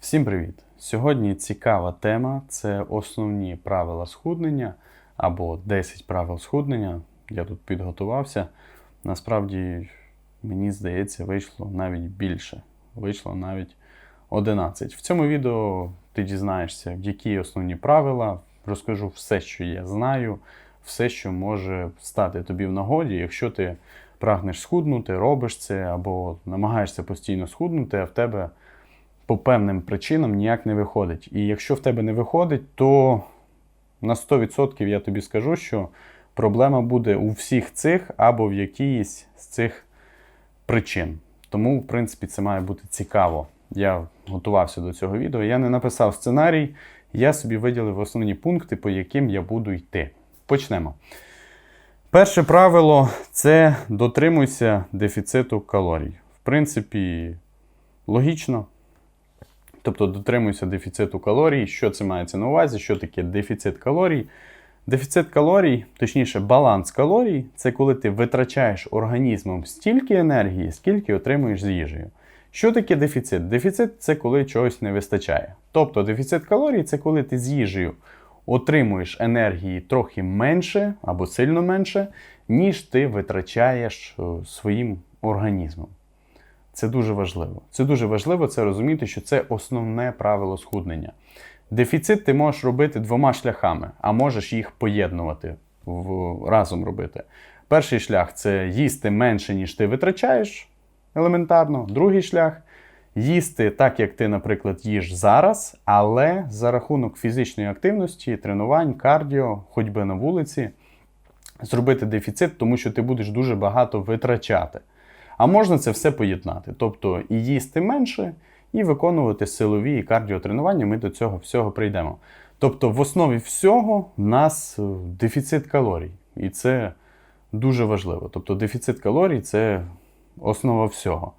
Всім привіт! Сьогодні цікава тема це основні правила схуднення або 10 правил схуднення. Я тут підготувався. Насправді, мені здається, вийшло навіть більше. Вийшло навіть 11. В цьому відео ти дізнаєшся, які основні правила, розкажу все, що я знаю, все, що може стати тобі в нагоді, якщо ти прагнеш схуднути, робиш це або намагаєшся постійно схуднути, а в тебе по певним причинам ніяк не виходить. І якщо в тебе не виходить, то на 100% я тобі скажу, що проблема буде у всіх цих або в якійсь з цих причин. Тому, в принципі, це має бути цікаво. Я готувався до цього відео. Я не написав сценарій, я собі виділив основні пункти, по яким я буду йти. Почнемо. Перше правило це дотримуйся дефіциту калорій. В принципі, логічно. Тобто дотримуйся дефіциту калорій. Що це мається на увазі? Що таке дефіцит калорій? Дефіцит калорій, точніше, баланс калорій це коли ти витрачаєш організмом стільки енергії, скільки отримуєш з їжею. Що таке дефіцит? Дефіцит це коли чогось не вистачає. Тобто дефіцит калорій це коли ти з їжею отримуєш енергії трохи менше або сильно менше, ніж ти витрачаєш е, своїм організмом. Це дуже важливо. Це дуже важливо це розуміти, що це основне правило схуднення. Дефіцит ти можеш робити двома шляхами, а можеш їх поєднувати в, разом робити. Перший шлях це їсти менше, ніж ти витрачаєш елементарно. Другий шлях їсти так, як ти, наприклад, їш зараз, але за рахунок фізичної активності, тренувань, кардіо, ходьби на вулиці, зробити дефіцит, тому що ти будеш дуже багато витрачати. А можна це все поєднати. Тобто і їсти менше, і виконувати силові і кардіотренування. Ми до цього всього прийдемо. Тобто, в основі всього в нас е, дефіцит калорій. І це дуже важливо. Тобто, дефіцит калорій це основа всього.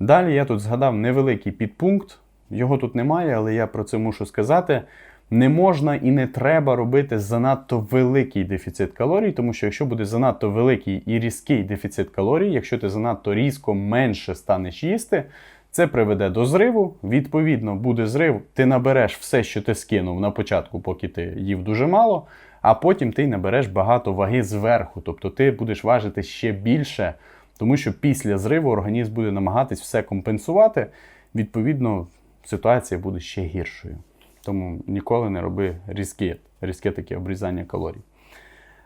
Далі я тут згадав невеликий підпункт, його тут немає, але я про це мушу сказати. Не можна і не треба робити занадто великий дефіцит калорій, тому що якщо буде занадто великий і різкий дефіцит калорій, якщо ти занадто різко менше станеш їсти, це приведе до зриву. Відповідно, буде зрив, ти набереш все, що ти скинув на початку, поки ти їв дуже мало, а потім ти набереш багато ваги зверху. Тобто ти будеш важити ще більше, тому що після зриву організм буде намагатись все компенсувати. Відповідно, ситуація буде ще гіршою. Тому ніколи не роби різке, різке таке обрізання калорій.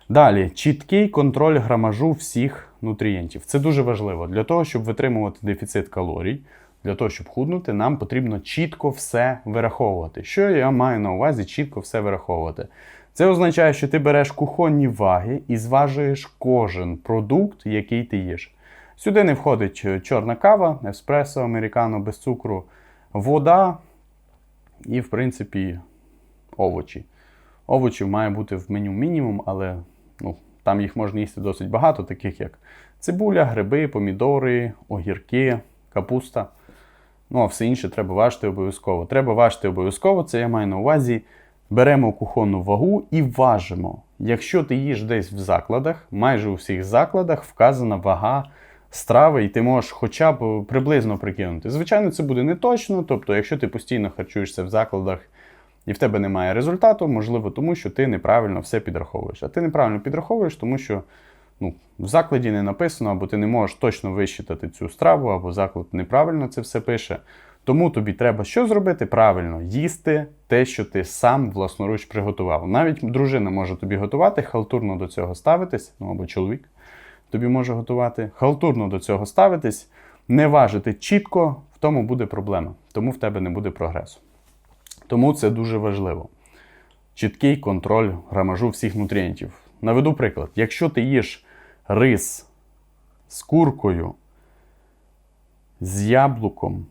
Далі, чіткий контроль грамажу всіх нутрієнтів. Це дуже важливо. Для того, щоб витримувати дефіцит калорій, для того, щоб худнути, нам потрібно чітко все вираховувати. Що я маю на увазі чітко все вираховувати? Це означає, що ти береш кухонні ваги і зважуєш кожен продукт, який ти їш. Сюди не входить е, чорна кава, еспресо, американо без цукру, вода і, в принципі, овочі. Овочів має бути в меню мінімум, але ну, там їх можна їсти досить багато, таких як цибуля, гриби, помідори, огірки, капуста. Ну, а все інше треба важити обов'язково. Треба важити обов'язково, це я маю на увазі. Беремо кухонну вагу і важимо. Якщо ти їш десь в закладах, майже у всіх закладах вказана вага страви, і ти можеш хоча б приблизно прикинути. Звичайно, це буде не точно. Тобто, якщо ти постійно харчуєшся в закладах і в тебе немає результату, можливо, тому що ти неправильно все підраховуєш. А ти неправильно підраховуєш, тому що ну, в закладі не написано, або ти не можеш точно висчитати цю страву, або заклад неправильно це все пише. Тому тобі треба що зробити? Правильно, їсти те, що ти сам власноруч приготував. Навіть дружина може тобі готувати, халтурно до цього ставитись, ну або чоловік тобі може готувати, халтурно до цього ставитись, не важити чітко, в тому буде проблема, тому в тебе не буде прогресу. Тому це дуже важливо. Чіткий контроль грамажу всіх нутрієнтів. Наведу приклад: якщо ти їш рис з куркою, з яблуком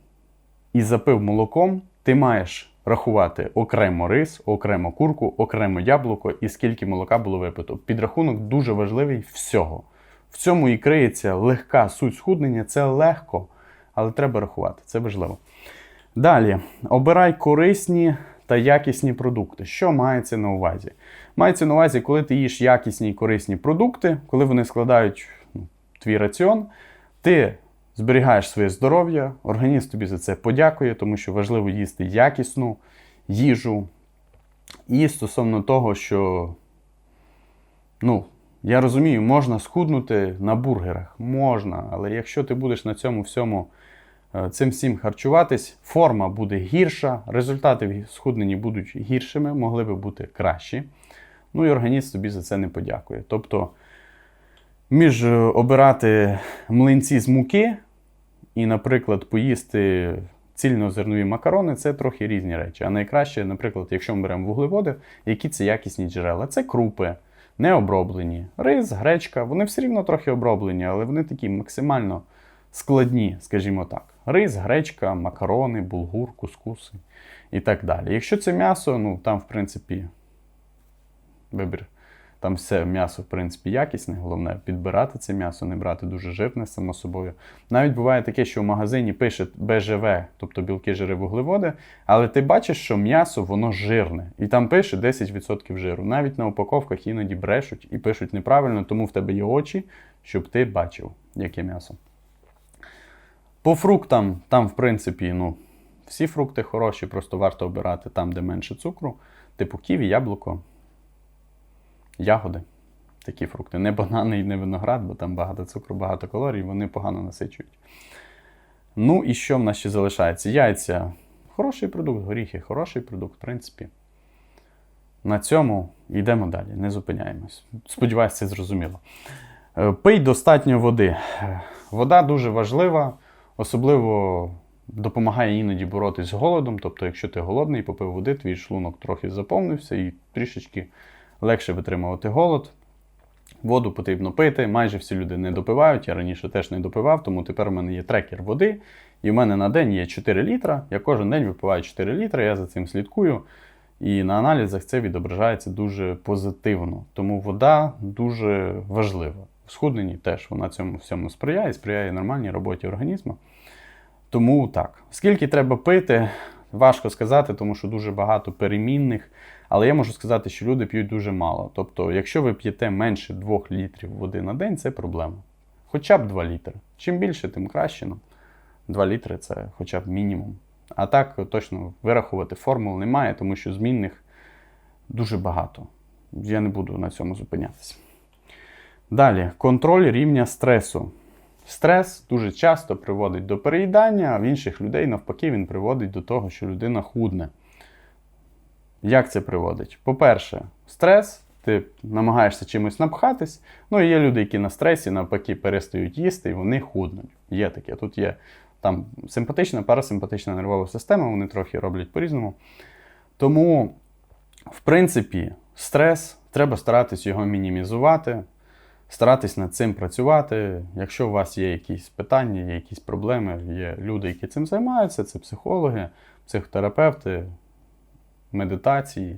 і запив молоком, ти маєш рахувати окремо рис, окремо курку, окремо яблуко і скільки молока було випито. Підрахунок дуже важливий всього. В цьому і криється легка суть схуднення. Це легко, але треба рахувати, це важливо. Далі, обирай корисні та якісні продукти. Що мається на увазі? Мається на увазі, коли ти їш якісні і корисні продукти, коли вони складають ну, твій раціон, ти зберігаєш своє здоров'я, організм тобі за це подякує, тому що важливо їсти якісну їжу. І стосовно того, що, ну, я розумію, можна схуднути на бургерах, можна, але якщо ти будеш на цьому всьому е, цим всім харчуватись, форма буде гірша, результати в схудненні будуть гіршими, могли би бути кращі. Ну і організм тобі за це не подякує. Тобто, між е, обирати млинці з муки і, наприклад, поїсти цільнозернові макарони це трохи різні речі. А найкраще, наприклад, якщо ми беремо вуглеводи, які це якісні джерела, це крупи, не оброблені. Рис, гречка, вони все рівно трохи оброблені, але вони такі максимально складні, скажімо так. Рис, гречка, макарони, булгур, кускуси і так далі. Якщо це м'ясо, ну там, в принципі, вибір. Там все м'ясо, в принципі, якісне. Головне підбирати це м'ясо, не брати дуже жирне само собою. Навіть буває таке, що в магазині пише БЖВ, тобто білки, жири, вуглеводи, але ти бачиш, що м'ясо воно жирне. І там пише 10% жиру. Навіть на упаковках іноді брешуть і пишуть неправильно, тому в тебе є очі, щоб ти бачив, яке м'ясо. По фруктам, там, в принципі, ну, всі фрукти хороші, просто варто обирати там, де менше цукру, типу ківі, яблуко ягоди, такі фрукти. Не банани і не виноград, бо там багато цукру, багато калорій, вони погано насичують. Ну і що в нас ще залишається? Яйця. Хороший продукт, горіхи, хороший продукт, в принципі. На цьому йдемо далі, не зупиняємось. Сподіваюсь, це зрозуміло. Е, Пий достатньо води. Вода дуже важлива, особливо допомагає іноді боротись з голодом. Тобто, якщо ти голодний, попив води, твій шлунок трохи заповнився і трішечки легше витримувати голод. Воду потрібно пити. Майже всі люди не допивають. Я раніше теж не допивав, тому тепер у мене є трекер води. І в мене на день є 4 літра. Я кожен день випиваю 4 літри, я за цим слідкую. І на аналізах це відображається дуже позитивно. Тому вода дуже важлива. В схудненні теж вона цьому всьому сприяє, сприяє нормальній роботі організму. Тому так. Скільки треба пити, важко сказати, тому що дуже багато перемінних. Але я можу сказати, що люди п'ють дуже мало. Тобто, якщо ви п'єте менше 2 літрів води на день, це проблема. Хоча б 2 літри. Чим більше, тим краще. Ну, 2 літри це хоча б мінімум. А так точно вирахувати формул немає, тому що змінних дуже багато. Я не буду на цьому зупинятися. Далі, контроль рівня стресу. Стрес дуже часто приводить до переїдання, а в інших людей, навпаки, він приводить до того, що людина худне. Як це приводить? По-перше, стрес, ти намагаєшся чимось напхатись. Ну і є люди, які на стресі навпаки перестають їсти і вони худнуть. Є таке. Тут є там симпатична, парасимпатична нервова система, вони трохи роблять по-різному. Тому, в принципі, стрес, треба старатись його мінімізувати, старатись над цим працювати. Якщо у вас є якісь питання, є якісь проблеми, є люди, які цим займаються, це психологи, психотерапевти медитації,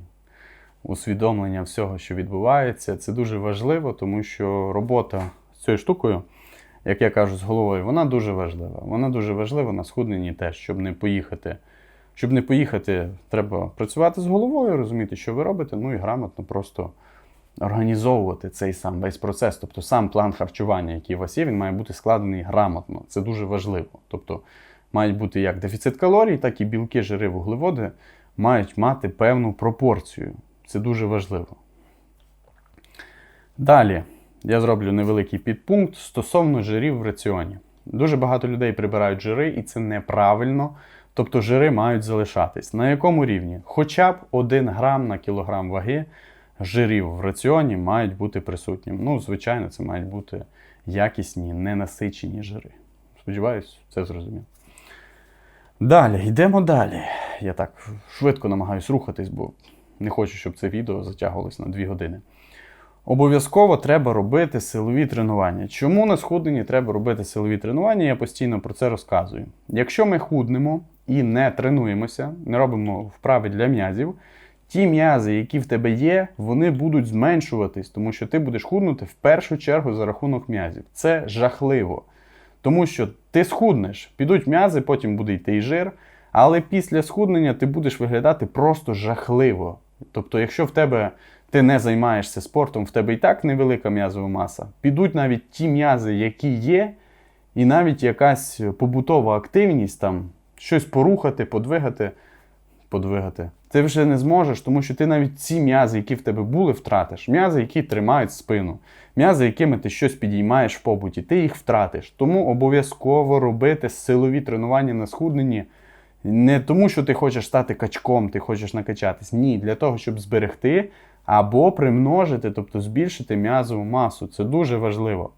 усвідомлення всього, що відбувається. Це дуже важливо, тому що робота з цією штукою, як я кажу, з головою, вона дуже важлива. Вона дуже важлива на схудненні теж, щоб не поїхати. Щоб не поїхати, треба працювати з головою, розуміти, що ви робите, ну і грамотно просто організовувати цей сам весь процес. Тобто сам план харчування, який у вас є, він має бути складений грамотно. Це дуже важливо. Тобто мають бути як дефіцит калорій, так і білки, жири, вуглеводи мають мати певну пропорцію. Це дуже важливо. Далі я зроблю невеликий підпункт стосовно жирів в раціоні. Дуже багато людей прибирають жири, і це неправильно. Тобто жири мають залишатись. На якому рівні? Хоча б 1 грам на кілограм ваги жирів в раціоні мають бути присутнім. Ну, звичайно, це мають бути якісні, ненасичені жири. Сподіваюсь, це зрозуміло. Далі, йдемо далі. Я так швидко намагаюсь рухатись, бо не хочу, щоб це відео затягувалось на 2 години. Обов'язково треба робити силові тренування. Чому на схудненні треба робити силові тренування? Я постійно про це розказую. Якщо ми худнемо і не тренуємося, не робимо вправи для м'язів, ті м'язи, які в тебе є, вони будуть зменшуватись, тому що ти будеш худнути в першу чергу за рахунок м'язів. Це жахливо. Тому що ти схуднеш, підуть м'язи, потім буде йти і жир. Але після схуднення ти будеш виглядати просто жахливо. Тобто, якщо в тебе ти не займаєшся спортом, в тебе і так невелика м'язова маса, підуть навіть ті м'язи, які є, і навіть якась побутова активність, там щось порухати, подвигати, подвигати. Ти вже не зможеш, тому що ти навіть ці м'язи, які в тебе були, втратиш. М'язи, які тримають спину, м'язи, якими ти щось підіймаєш в побуті, ти їх втратиш. Тому обов'язково робити силові тренування на схудненні. Не тому, що ти хочеш стати качком, ти хочеш накачатись. Ні, для того, щоб зберегти або примножити, тобто збільшити м'язову масу. Це дуже важливо.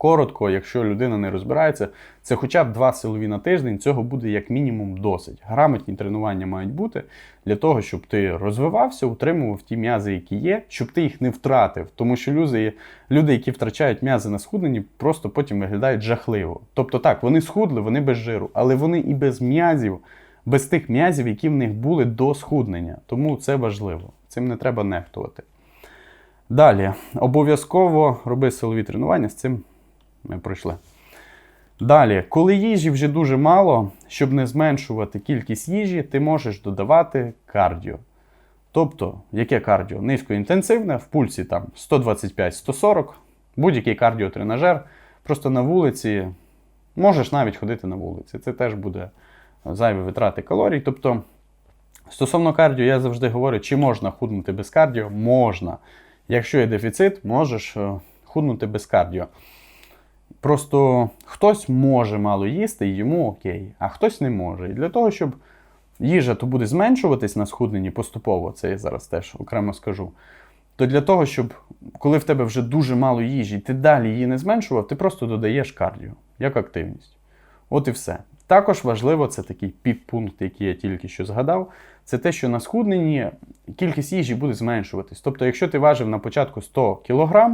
Коротко, якщо людина не розбирається, це хоча б два силові на тиждень, цього буде як мінімум досить. Грамотні тренування мають бути для того, щоб ти розвивався, утримував ті м'язи, які є, щоб ти їх не втратив. Тому що люди, люди які втрачають м'язи на схудненні, просто потім виглядають жахливо. Тобто так, вони схудли, вони без жиру, але вони і без м'язів, без тих м'язів, які в них були до схуднення. Тому це важливо. Цим не треба нехтувати. Далі, обов'язково роби силові тренування з цим ми пройшли. Далі, коли їжі вже дуже мало, щоб не зменшувати кількість їжі, ти можеш додавати кардіо. Тобто, яке кардіо? Низькоінтенсивне, в пульсі там 125-140, будь-який кардіотренажер, просто на вулиці, можеш навіть ходити на вулиці. Це теж буде зайві витрати калорій. Тобто, стосовно кардіо, я завжди говорю, чи можна худнути без кардіо? Можна. Якщо є дефіцит, можеш е, худнути без кардіо. Просто хтось може мало їсти і йому окей, а хтось не може. І для того, щоб їжа то буде зменшуватись на схудненні поступово, це я зараз теж окремо скажу. То для того, щоб коли в тебе вже дуже мало їжі, ти далі її не зменшував, ти просто додаєш кардіо як активність. От і все. Також важливо, це такий підпункт, який я тільки що згадав, це те, що на схудненні кількість їжі буде зменшуватись. Тобто, якщо ти важив на початку 100 кг,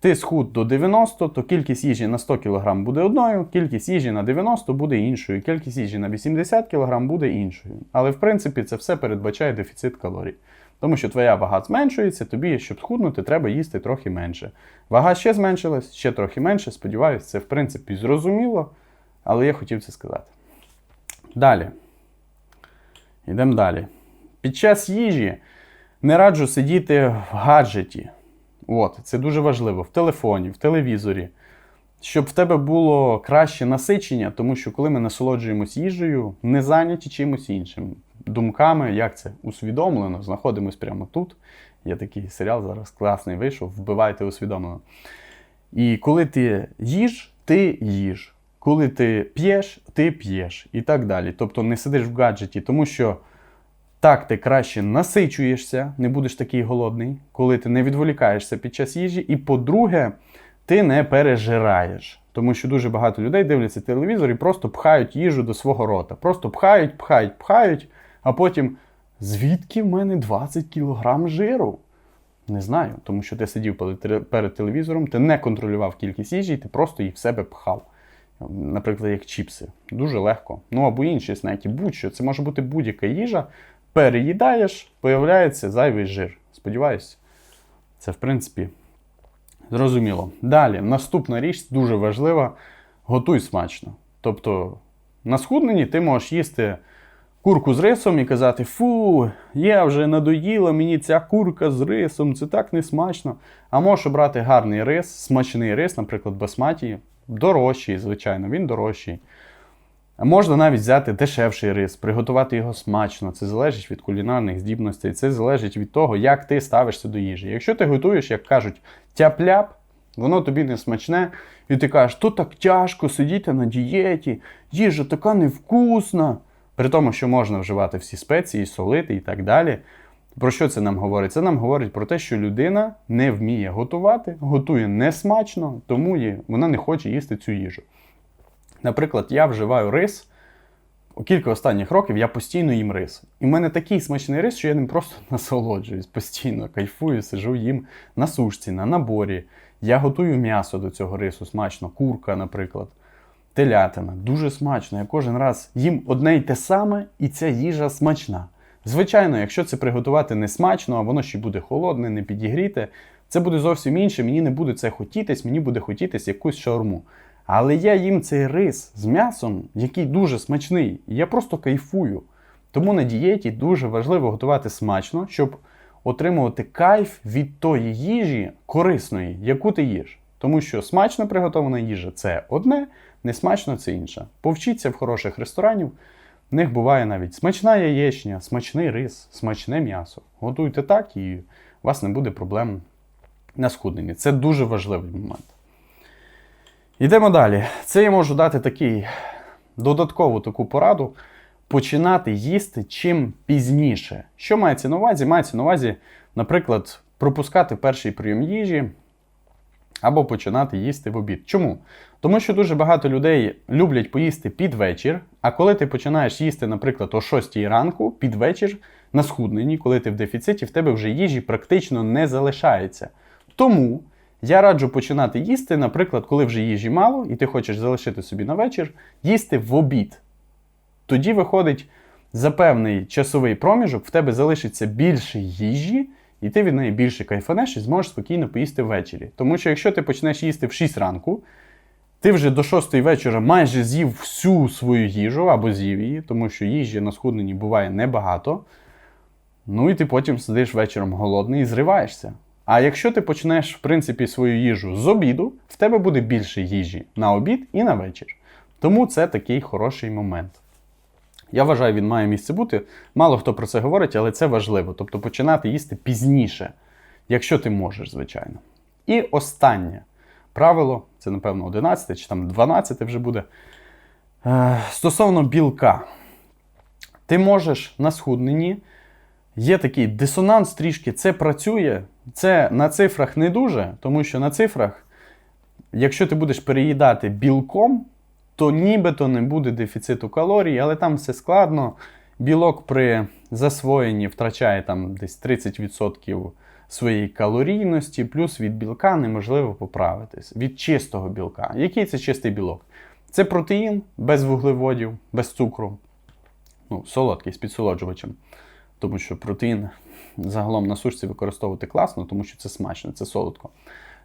ти схуд до 90, то кількість їжі на 100 кг буде одною, кількість їжі на 90 буде іншою, кількість їжі на 80 кг буде іншою. Але в принципі це все передбачає дефіцит калорій. Тому що твоя вага зменшується, тобі, щоб схуднути, треба їсти трохи менше. Вага ще зменшилась, ще трохи менше. Сподіваюсь, це в принципі зрозуміло, але я хотів це сказати. Далі. Йдемо далі. Під час їжі не раджу сидіти в гаджеті. От, Це дуже важливо в телефоні, в телевізорі. Щоб в тебе було краще насичення, тому що коли ми насолоджуємось їжею, не зайняті чимось іншим. Думками, як це усвідомлено, знаходимось прямо тут. Є такий серіал зараз класний вийшов, вбивайте усвідомлено. І коли ти їж, ти їж. Коли ти п'єш, ти п'єш. І так далі. Тобто не сидиш в гаджеті, тому що. Так, ти краще насичуєшся, не будеш такий голодний, коли ти не відволікаєшся під час їжі. І по-друге, ти не пережираєш. Тому що дуже багато людей дивляться телевізор і просто пхають їжу до свого рота. Просто пхають, пхають, пхають, а потім звідки в мене 20 кілограм жиру? Не знаю, тому що ти сидів перед телевізором, ти не контролював кількість їжі, ти просто їх в себе пхав. Наприклад, як чіпси. Дуже легко. Ну або інші снеки, будь-що. Це може бути будь-яка їжа переїдаєш, появляється зайвий жир. Сподіваюсь, це в принципі зрозуміло. Далі, наступна річ дуже важлива: готуй смачно. Тобто, на схудненні ти можеш їсти курку з рисом і казати: Фу, я вже надоїла мені ця курка з рисом, це так не смачно. А можеш обрати гарний рис, смачний рис, наприклад, басматі, дорожчий, звичайно, він дорожчий. Можна навіть взяти дешевший рис, приготувати його смачно. Це залежить від кулінарних здібностей, це залежить від того, як ти ставишся до їжі. Якщо ти готуєш, як кажуть, тяп-ляп, воно тобі не смачне, і ти кажеш, то так тяжко сидіти на дієті, їжа така невкусна. При тому, що можна вживати всі спеції, солити і так далі. Про що це нам говорить? Це нам говорить про те, що людина не вміє готувати, готує несмачно, тому вона не хоче їсти цю їжу. Наприклад, я вживаю рис. У кілька останніх років я постійно їм рис. І в мене такий смачний рис, що я ним просто насолоджуюсь, постійно кайфую, сижу їм на сушці, на наборі. Я готую м'ясо до цього рису, смачно, курка, наприклад, телятина. Дуже смачно. Я кожен раз їм одне й те саме, і ця їжа смачна. Звичайно, якщо це приготувати не смачно, а воно ще буде холодне, не підігріте, це буде зовсім інше. Мені не буде це хотітись, мені буде хотітись якусь шаурму. Але я їм цей рис з м'ясом, який дуже смачний, і я просто кайфую. Тому на дієті дуже важливо готувати смачно, щоб отримувати кайф від тої їжі корисної, яку ти їш. Тому що смачно приготована їжа це одне, несмачно це інше. Повчіться в хороших ресторанів. В них буває навіть смачна яєчня, смачний рис, смачне м'ясо. Готуйте так, і у вас не буде проблем на схудненні. Це дуже важливий момент. Йдемо далі. Це я можу дати такий додаткову таку пораду. Починати їсти чим пізніше. Що мається на увазі? Мається на увазі, наприклад, пропускати перший прийом їжі або починати їсти в обід. Чому? Тому що дуже багато людей люблять поїсти під вечір, а коли ти починаєш їсти, наприклад, о 6 ранку під вечір на схудненні, коли ти в дефіциті, в тебе вже їжі практично не залишається. Тому я раджу починати їсти, наприклад, коли вже їжі мало, і ти хочеш залишити собі на вечір, їсти в обід. Тоді виходить, за певний часовий проміжок в тебе залишиться більше їжі, і ти від неї більше кайфанеш і зможеш спокійно поїсти ввечері. Тому що якщо ти почнеш їсти в 6 ранку, ти вже до 6 вечора майже з'їв всю свою їжу або з'їв її, тому що їжі на схудненні буває небагато. Ну і ти потім сидиш вечором голодний і зриваєшся. А якщо ти почнеш, в принципі, свою їжу з обіду, в тебе буде більше їжі на обід і на вечір. Тому це такий хороший момент. Я вважаю, він має місце бути. Мало хто про це говорить, але це важливо. Тобто починати їсти пізніше, якщо ти можеш, звичайно. І останнє правило, це, напевно, 11 чи там 12 вже буде. Е, Стосовно білка, ти можеш на схудненні. Є такий дисонанс трішки, це працює. Це на цифрах не дуже, тому що на цифрах, якщо ти будеш переїдати білком, то нібито не буде дефіциту калорій, але там все складно. Білок при засвоєнні втрачає там десь 30% своєї калорійності, плюс від білка неможливо поправитись. Від чистого білка. Який це чистий білок? Це протеїн без вуглеводів, без цукру. Ну, солодкий з підсолоджувачем. Тому що протеїн загалом на сушці використовувати класно, тому що це смачно, це солодко.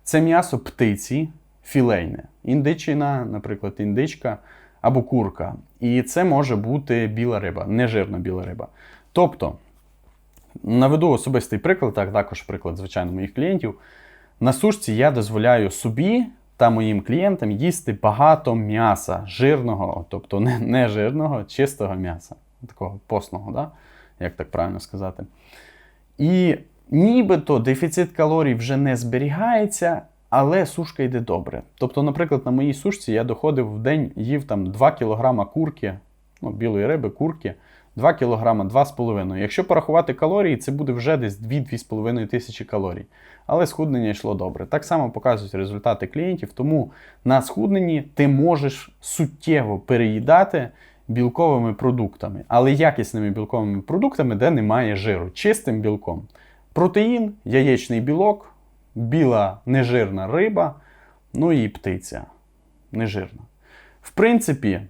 Це м'ясо птиці філейне. Індичина, наприклад, індичка або курка. І це може бути біла риба, нежирна біла риба. Тобто, наведу особистий приклад, так, також приклад, звичайно, моїх клієнтів. На сушці я дозволяю собі та моїм клієнтам їсти багато м'яса, жирного, тобто не, не жирного, чистого м'яса, такого постного, да? як так правильно сказати. І нібито дефіцит калорій вже не зберігається, але сушка йде добре. Тобто, наприклад, на моїй сушці я доходив в день, їв там 2 кг курки, ну, білої риби, курки, 2 кг, 2,5 Якщо порахувати калорії, це буде вже десь 2-2,5 тисячі калорій. Але схуднення йшло добре. Так само показують результати клієнтів, тому на схудненні ти можеш суттєво переїдати білковими продуктами, але якісними білковими продуктами, де немає жиру, чистим білком. Протеїн, яєчний білок, біла нежирна риба, ну і птиця нежирна. В принципі,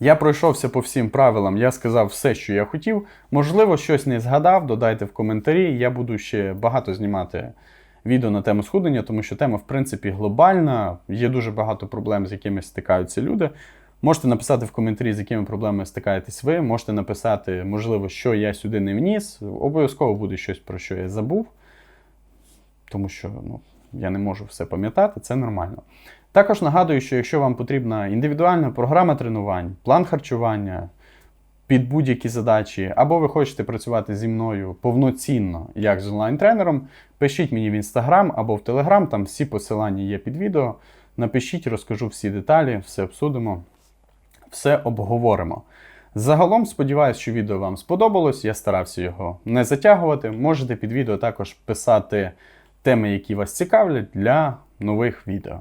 я пройшовся по всім правилам, я сказав все, що я хотів. Можливо, щось не згадав, додайте в коментарі. Я буду ще багато знімати відео на тему схуднення, тому що тема, в принципі, глобальна. Є дуже багато проблем, з якими стикаються люди. Можете написати в коментарі, з якими проблемами стикаєтесь ви. Можете написати, можливо, що я сюди не вніс. Обов'язково буде щось, про що я забув, тому що ну, я не можу все пам'ятати, це нормально. Також нагадую, що якщо вам потрібна індивідуальна програма тренувань, план харчування під будь-які задачі, або ви хочете працювати зі мною повноцінно, як з онлайн-тренером, пишіть мені в інстаграм або в телеграм, там всі посилання є під відео. Напишіть, розкажу всі деталі, все обсудимо, все обговоримо. Загалом сподіваюся, що відео вам сподобалось. Я старався його не затягувати. Можете під відео також писати теми, які вас цікавлять для нових відео.